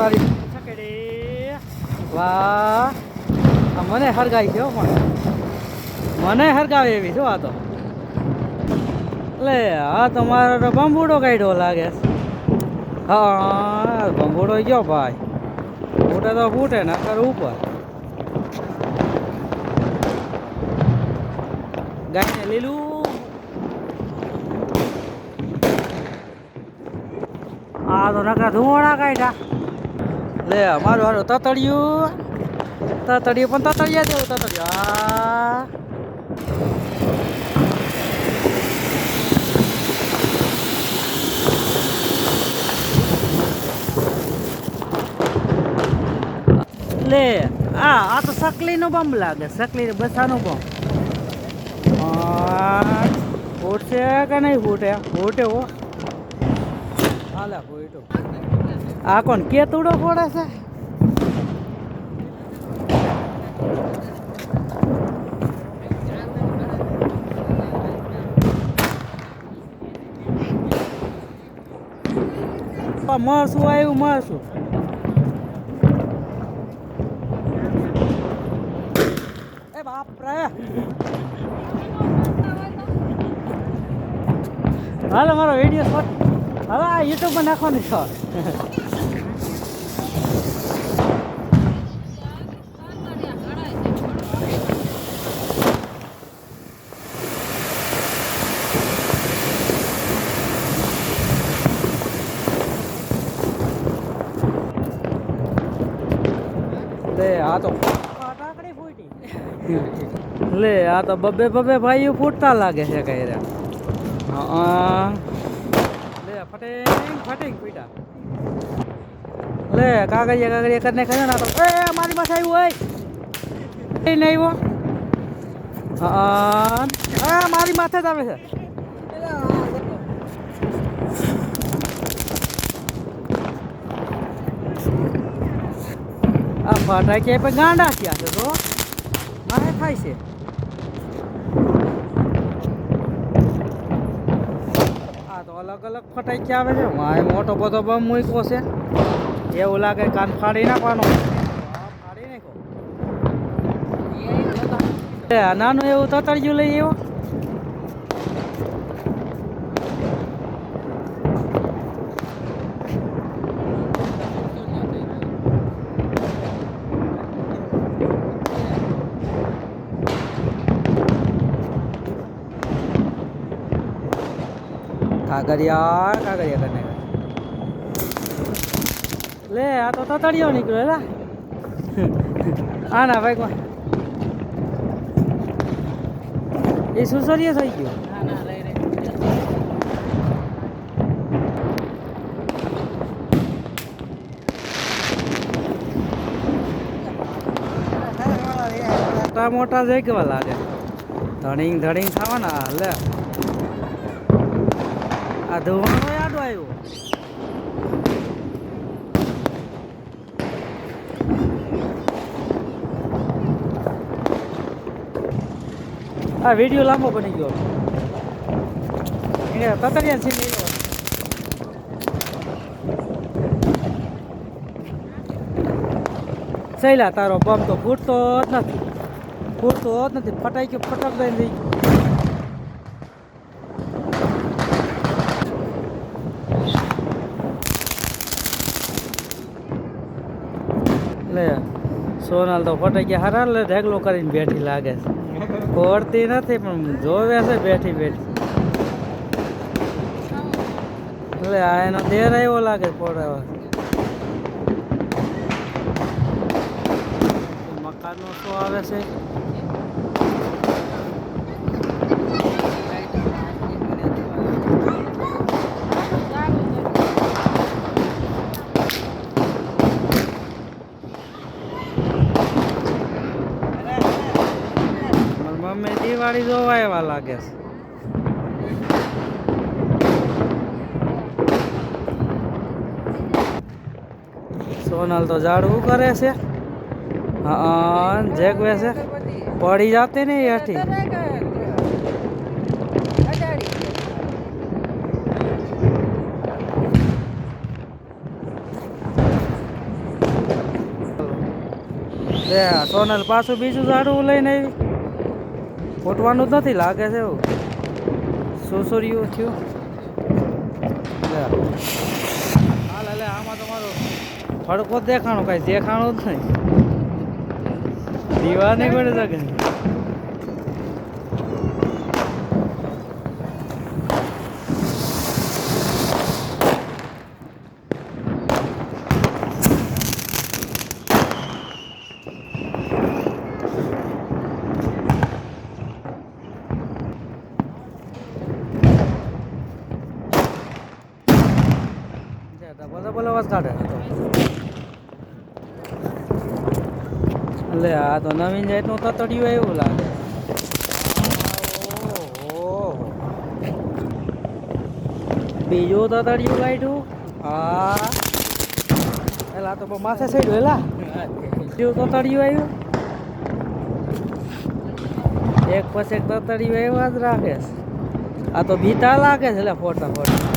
તારી છકડી વાહ. મને હરગાઈ ગયો પણ મને. હરગાવે એવી જો આ તો. એટલે આ તમારો બંબુડો કાઢ્યો લાગે હા, બંબુડો ગયો ભાઈ. ફૂટે તો ફૂટે, નકર ઉપર. ગાયને લીલું. આ તો નકરા ધુવાણા કાઢ્યા. લે, અમારું હારું તતડિયું. તતડિયું પણ તતડિયા જેવું તતડિયા. લે, આ આ તો સકલીનો બમ લાગે સકલી બસાનો આ, ફૂટશે કે નહીં ફૂટે? ફૂટે હો. હાલે ફૂટો આ કોણ કેતુડો ફોડે છે? પણ મળશું આવ્યું મળશું એ બાપ રે મારો વીડિયો હવે આ યુટ્યુબમાં નાખવાની છો લે આ તો ફટાકડી ફૂટી લે આ તો બબે બબે ભાઈઓ ફૂટતા લાગે છે કઈ રે હા લે ફટેંગ ફટેંગ ફૂટા લે કાગળિયા કાગળિયા કરીને ખરે ના તો એ મારી પાસે આવ્યું હોય એ નહીં આવ્યો હા હા મારી માથે જ આવે છે આ ફટાકિયા પણ ગાંડા થયા છે તો મારે થાય છે. આ તો અલગ અલગ ફટાકિયા આવે છે. મારે મોટો બધો બમ મૂક્યો છે. એવું લાગે કાન ફાડી નાખવાનો. ફાડી નાખો નાનું એવું તતડિયું લઈ આવ્યો. કાગરિયા કાગરિયા કરને. લે, આ તો તતડિયો નીકળ્યો લા આ ના ભાઈ કોણ એ સુસરીએ થઈ ગયો. મોટા મોટા જઈ કેવા લાગે. ધણીંગ ધણીંગ ખાવાના લે. આ ધોવાનો યાદ આવ્યો. આ વીડિયો લાંબો બની ગયો. એ તતરિયા છે સહેલા તારો બમ તો ફૂટતો જ નથી. ફૂટતો હોત નથી ફટાઈ ગયો ફટક દઈ રહી લે સોનાલ તો ફટાક્યા હારા લે ઢેગલો કરીને બેઠી લાગે છે ફોડતી નથી પણ જોવે છે બેઠી બેઠી એટલે આ એનો દેર આવ્યો લાગે ફોડાવા મકાનનો શો આવે છે. મમ્મી દિવાળી જોવા એવા લાગે છે. સોનલ તો ઝાડવું કરે છે? હા જેગવે છે પડી જાતી नहीं यार ठीक સોનલ પાછું બીજું ઝાડું લઈને ફોટવાનું જ નથી લાગે છે એવું. સુસુર્યું થયું? હાલ એટલે આમાં તમારું ફડકો દેખાણું, કાંઈ દેખાણું જ નહીં. दिवाने कोण जागा डबल डबल आवाज काढा કાઢે આ તો. નવીન જાતનું તતડિયું એવું લાગે. બીજું તતડિયું કાઢ્યું? હા. એટલે આ તો બહુ માથે સડ્યું એલા. બીજું તતડિયું આવ્યું? એક પછી એક તતડિયું એવા જ રાખે આ તો બીતા લાગે છે એટલે ફોટા ફોટા.